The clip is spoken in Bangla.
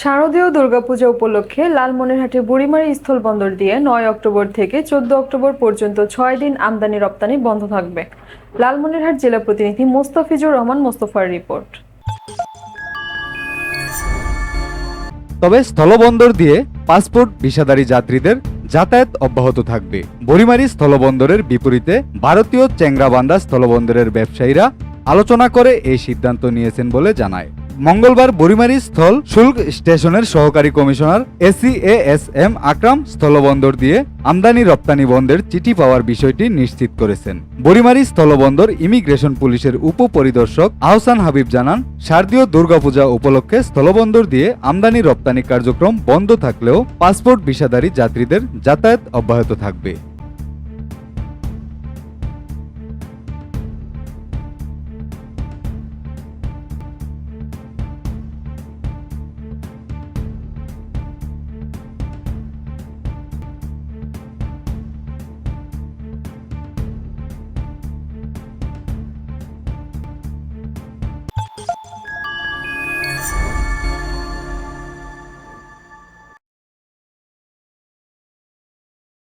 শারদীয় দুর্গাপূজা উপলক্ষে লালমনিরহাটে বুড়িমারি স্থলবন্দর দিয়ে নয় অক্টোবর থেকে চোদ্দ অক্টোবর পর্যন্ত ছয় দিন আমদানি রপ্তানি বন্ধ থাকবে। লালমনিরহাট জেলা প্রতিনিধি মোস্তাফিজুর রহমান মোস্তফার রিপোর্ট। তবে স্থলবন্দর দিয়ে পাসপোর্ট ভিসাধারী যাত্রীদের যাতায়াত অব্যাহত থাকবে। বরিমারি স্থলবন্দরের বিপরীতে ভারতীয় চেংরাবান্ধা স্থলবন্দরের ব্যবসায়ীরা আলোচনা করে এই সিদ্ধান্ত নিয়েছেন বলে জানায়। মঙ্গলবার বরিমারি স্থল শুল্ক স্টেশনের সহকারী commissioner AC S M Akram স্থলবন্দর দিয়ে আমদানি রপ্তানি বন্ধের চিঠি পাওয়ার বিষয়টি নিশ্চিত করেছেন। বরিমারি স্থলবন্দর ইমিগ্রেশন পুলিশের উপপরিদর্শক আহসান হাবিব জানান, শারদীয় দুর্গাপূজা উপলক্ষে স্থলবন্দর দিয়ে আমদানি রপ্তানি কার্যক্রম বন্ধ থাকলেও পাসপোর্ট ভিসাধারী যাত্রীদের যাতায়াত অব্যাহত থাকবে।